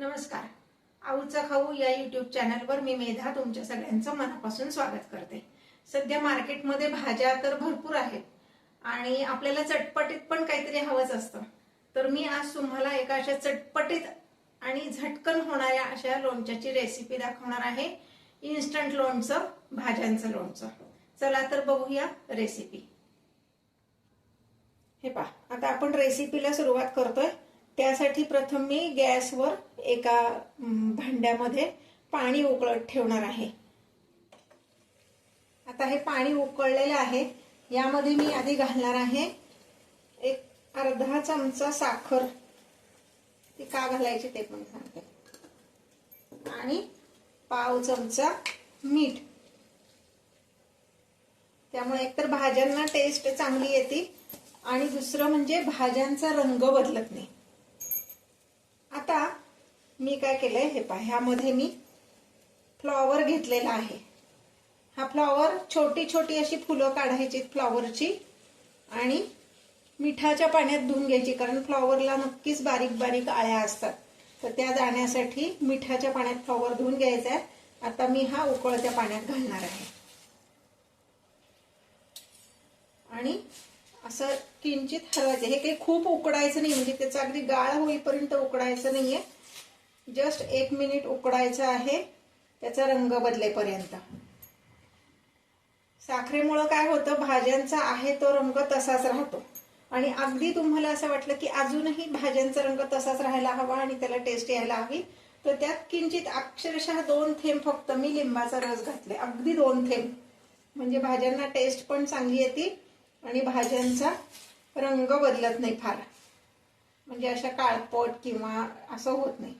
नमस्कार. आऊचा खाऊ या युट्यूब चॅनलवर मी मेधा तुमच्या सगळ्यांचं मनापासून स्वागत करते. सध्या मार्केटमध्ये भाज्या तर भरपूर आहेत आणि आपल्याला चटपटीत पण काहीतरी हवंच असतं. तर मी आज तुम्हाला एका अशा चटपटीत आणि झटकन होणाऱ्या अशा लोणच्याची रेसिपी दाखवणार आहे. इन्स्टंट लोणचं भाज्यांचं लोणचं. चला तर बघूया रेसिपी हे पहा आता आपण रेसिपीला सुरुवात करतोय. त्यासाठी प्रथम मी गॅसवर एका भांड्यामध्ये पाणी उकळत ठेवणार आहे. आता हे पाणी उकळलेलं आहे. यामध्ये मी आधी घालणार आहे एक अर्धा चमचा साखर. ती का घालायची ते पण सांगते. आणि पाव चमचा मीठ. त्यामुळे एकतर भाज्यांना टेस्ट चांगली येते आणि दुसरं म्हणजे भाज्यांचा रंग बदलत नाही. मी काय केलंय हे पहा ह्यामध्ये मी फ्लॉवर घेतलेला आहे. हा फ्लॉवर छोटी छोटी अशी फुलं काढायची फ्लॉवरची आणि मिठाच्या पाण्यात धुवून घ्यायची कारण फ्लॉवरला नक्कीच बारीक बारीक आळ्या असतात. तर त्या जाण्यासाठी मिठाच्या पाण्यात फ्लॉवर धुवून घ्यायचा आहे. आता मी हा उकळत्या पाण्यात घालणार आहे. आणि असं किंचित हलवायचं. हे काही खूप उकडायचं नाही म्हणजे त्याचा अगदी गाळ होईपर्यंत उकडायचं नाहीये. जस्ट एक मिनिट उकडायचं आहे त्याचा रंग बदलेपर्यंत. साखरेमुळं काय होतं भाज्यांचा आहे तो रंग तसाच राहतो. आणि अगदी तुम्हाला असं वाटलं की अजूनही भाज्यांचा रंग तसाच राहायला हवा आणि त्याला टेस्ट यायला हवी तर त्यात किंचित अक्षरशः दोन थेंब फक्त मी लिंबाचा रस घातले अगदी दोन थेंब. म्हणजे भाज्यांना टेस्ट पण चांगली येते आणि भाज्यांचा रंग बदलत नाही फार. म्हणजे अशा काळपट किंवा असं होत नाही.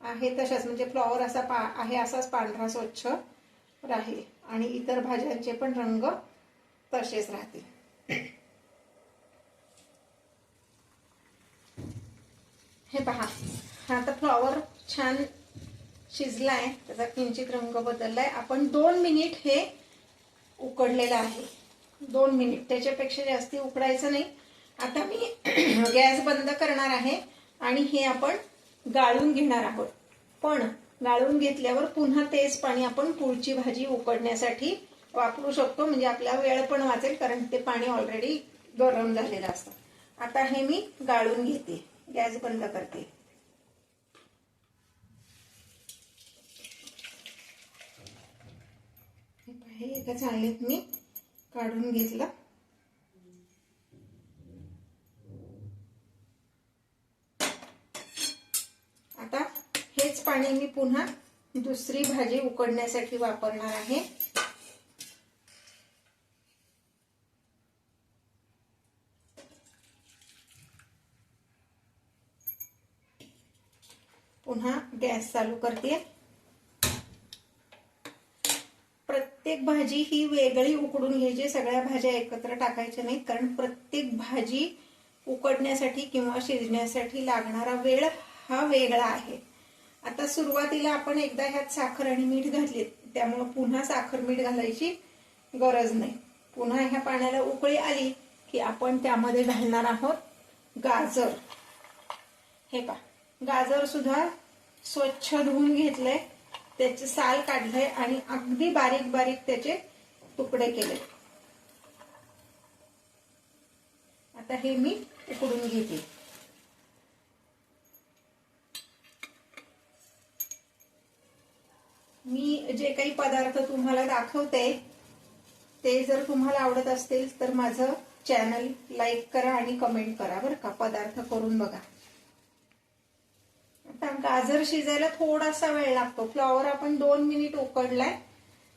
आहे तशाच म्हणजे फ्लॉवर असा पा आहे असाच पांढरा स्वच्छ राहील. आणि इतर भाज्यांचे पण रंग तसेच राहतील. हे पहा. हा आता फ्लॉवर छान शिजलाय त्याचा किंचित रंग बदललाय. आपण दोन मिनिट हे उकडलेलं आहे. दोन मिनिट. त्याच्यापेक्षा जास्ती उकडायचं नाही. आता मी गॅस बंद करणार आहे आणि हे आपण गाळून घेणार आहोत. पण गाळून घेतल्यावर पुन्हा तेच पाणी आपण पुढची भाजी उकडण्यासाठी वापरू शकतो. म्हणजे आपला वेळ पण वाचेल कारण ते पाणी ऑलरेडी गरम झालेलं असतं. आता हे मी गाळून घेते. गॅस बंद करते. हे एका चाळणीत मी. काढून घेतलं आता हेच पाणी मी पुन्हा दुसरी भाजी उकडण्यासाठी वापरणार आहे. पुन्हा गॅस चालू करते. प्रत्येक भाजी ही वेगळी उकडून घ्यायची सगळ्या भाज्या एकत्र टाकायच्या नाहीत कारण प्रत्येक भाजी उकडण्यासाठी किंवा शिजण्यासाठी लागणारा वेळ हा वेगळा आहे. आता सुरुवातीला आपण एकदा ह्यात साखर आणि मीठ घातले त्यामुळे पुन्हा साखर मीठ घालायची गरज नाही. पुन्हा ह्या पाण्याला उकळी आली की आपण त्यामध्ये घालणार आहोत गाजर. हे पा गाजर सुद्धा स्वच्छ धुवून घेतलंय त्याचे साल काढलंय आणि अगदी बारीक बारीक त्याचे तुकडे केले. आता हे मी उकडून घेते मी जे काही पदार्थ तुम्हाला दाखवते ते जर तुम्हाला आवडत असतील तर माझं चॅनल लाईक करा आणि कमेंट करा बरं का. पदार्थ करून बघा. आता गाजर शिजायला थोडासा वेळ लागतो. फ्लॉवर आपण दोन मिनिट उकडलाय.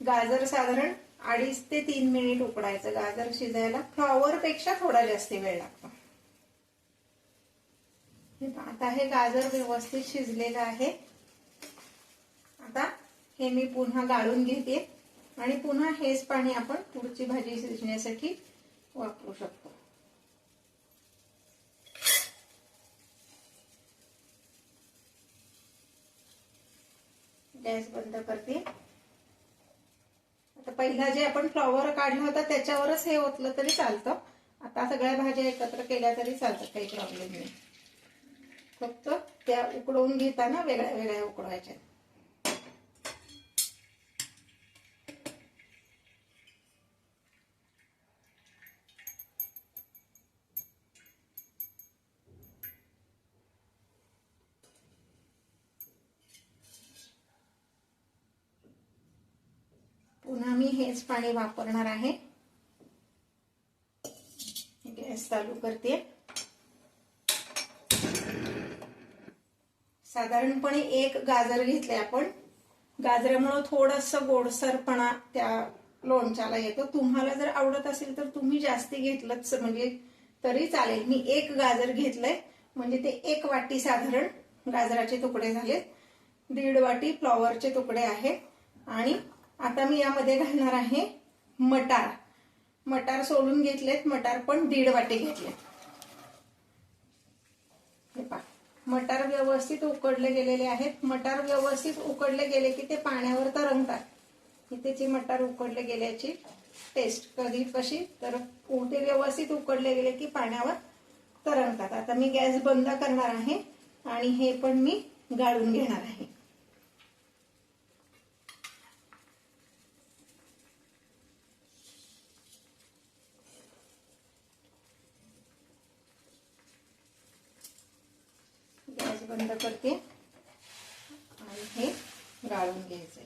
गाजर साधारण अडीच ते तीन मिनिट उकडायचं. गाजर शिजायला फ्लॉवर पेक्षा थोडा जास्त वेळ लागतो. आता हे गाजर व्यवस्थित शिजलेलं आहे. आता हे मी पुन्हा गाळून घेते आणि पुन्हा हेच पाणी आपण पुढची भाजी शिजण्यासाठी वापरू शकतो. गॅस बंद करते. आता पहिला जे आपण फ्लॉवर काढला होता त्याच्यावरच हे ओतलं तरी चालतं. आता सगळ्या भाज्या एकत्र केल्या तरी चालतात काही प्रॉब्लेम नाही. फक्त त्या उकडवून घेताना वेगळ्या वेगळ्या उकडवायच्या पुन्हा मी हेच पाणी वापरणार आहे. गॅस चालू करते. साधारणपणे एक गाजर घेतले आपण. गाजरामुळं थोडस गोडसरपणा त्या लोणच्याला येतो. तुम्हाला जर आवडत असेल तर तुम्ही जास्ती घेतलंच म्हणजे तरी चालेल. मी एक गाजर घेतलंय. म्हणजे ते एक वाटी साधारण गाजराचे तुकडे झालेत. दीड वाटी फ्लॉवरचे तुकडे आहेत आणि आता मी यामध्ये घालणार आहे मटार. मटार सोडून घेतलेत मटार पण दीड वाटे घेतलेत. हे पहा मटार व्यवस्थित उकडले गेलेले आहेत. मटार व्यवस्थित उकडले गेले की ते पाण्यावर तरंगतात. इथेची मटार उकडले गेल्याची टेस्ट कधी कशी तर ते व्यवस्थित उकडले गेले की पाण्यावर तरंगतात. आता मी गॅस बंद करणार आहे आणि हे पण मी गाळून घेणार आहे गॅस बंद करते. आणि हे गाळून घ्यायचंय.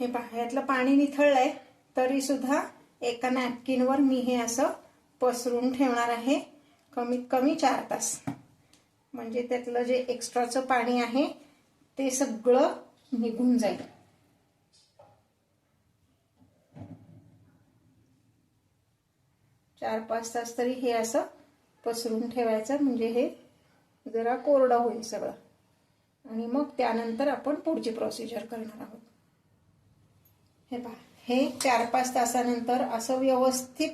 हे पहा यातलं पाणी निथळलंय तरी सुद्धा एका नॅपकिनवर मी हे असं पसरून ठेवणार आहे कमीत कमी चार तास. म्हणजे त्यातलं जे एक्स्ट्राचं पाणी आहे ते सगळं निघून जाईल. चार पाच तास तरी हे असं पसरून ठेवायचं. म्हणजे हे जरा कोरडं होईल सगळं. आणि मग त्यानंतर आपण पुढची प्रोसिजर करणार आहोत. हे पहा. हे चार पाच तासानंतर असं व्यवस्थित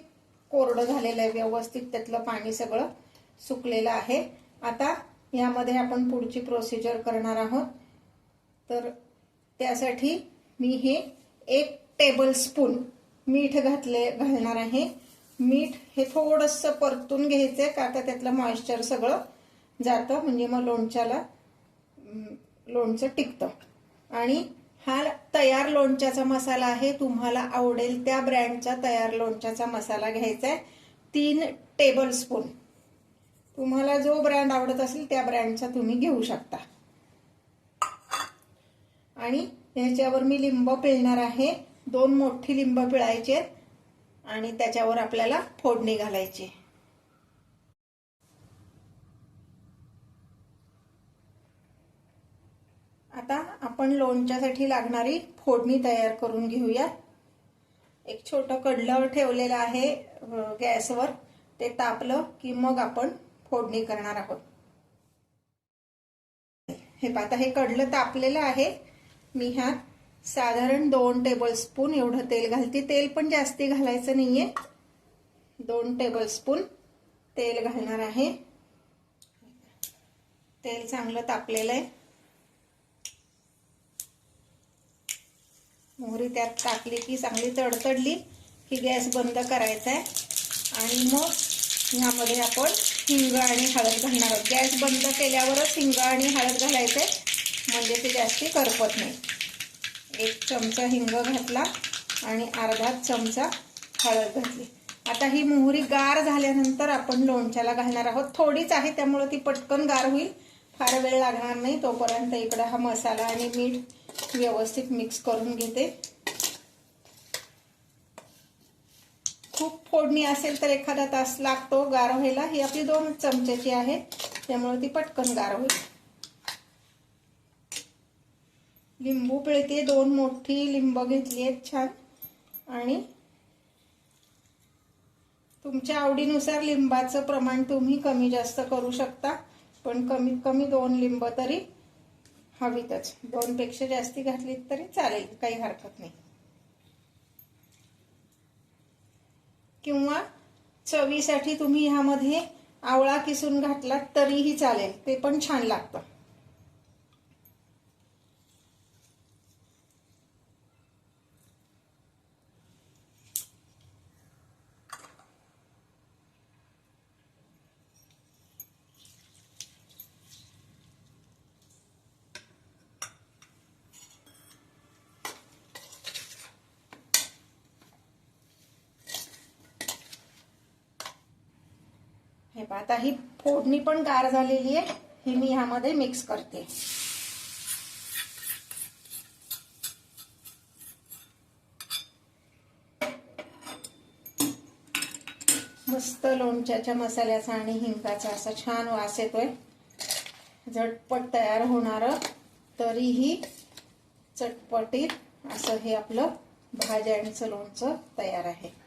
कोरडं झालेलं आहे. व्यवस्थित त्यातलं पाणी सगळं सुकलेलं आहे. आता यामध्ये आपण पुढची प्रोसिजर करणार आहोत. तर त्यासाठी मी हे एक टेबल स्पून मीठ घातले घालणार आहे. मीठ हे थोडंसं परतून घ्यायचंय का आता त्यातलं मॉइश्चर सगळं जातं म्हणजे मग लोणच्याला लोणचं टिकतं. आणि हा तयार लोणच्याचा मसाला आहे तुम्हाला आवडेल त्या ब्रँडचा तयार लोणच्याचा मसाला घ्यायचा आहे तीन टेबलस्पून तुम्हाला जो ब्रँड आवडत असेल त्या ब्रँडचा तुम्ही घेऊ शकता. आणि ह्याच्यावर मी लिंब पिळणार आहे दोन मोठी लिंब पिळायचे आणि त्याच्यावर आपल्याला फोडणी घालायची. आता आपण लोणच्यासाठी लागणारी फोडणी तयार करून घेऊया एक छोटं कडलं ठेवलेलं आहे गॅसवर. ते तापलं की मग आपण फोडणी करणार आहोत. हे आता हे कडलं तापलेलं आहे. मी ह्यात साधारण दोन टेबल स्पून एवढं तेल घालते. तेल पण जास्ती घालायचं नाहीये. दोन टेबल स्पून तेल घालणार आहे. तेल चांगलं तापलेलं आहे. मोहरी त्यात टाकली की चांगली तडतडली की गॅस बंद करायचा आहे आणि मग ह्यामध्ये आपण हिंग आणि हळद घालणार आहोत. गॅस बंद केल्यावरच हिंग आणि हळद घालायचं आहे म्हणजे ते जास्ती करपत नाही. एक चमचा हिंग घातला आणि अर्धा चमचा हळद घातली. आता ही मोहरी गार झाल्यानंतर आपण लोणच्याला घालणार आहोत. थोडीच आहे त्यामुळे ती पटकन गार होईल. फार वेळ लागणार नाही तोपर्यंत इकडं हा मसाला आणि मीठ व्यवस्थित मिक्स करून घेते. खूप फोडणी असेल तर एखादा तास लागतो गार व्हायला. ही आपली दोन चमच्याची आहे त्यामुळे ती पटकन गार होईल. लिंबू पिळते दोन मोठी लिंब घेतली आहेत छान. आणि तुमच्या आवडीनुसार लिंबाचं प्रमाण तुम्ही कमी जास्त करू शकता पण कमीत कमी दोन लिंब तरी हवीतच. दोनपेक्षा जास्ती घातली तरी चालेल काही हरकत नाही. किंवा चवीसाठी तुम्ही ह्यामध्ये आवळा किसून घातलात तरीही चालेल ते पण छान लागतं. हे पहा आता ही फोडणी पण गार झालेली आहे. ही मी ह्यामध्ये मिक्स करते. मस्त लोणच्याच्या मसाल्याचा आणि हिंगाचा असा छान वास येतोय. झटपट तयार होणार तरीही चटपटीत असं हे आपलं भाज्यांचं लोणचं तयार आहे.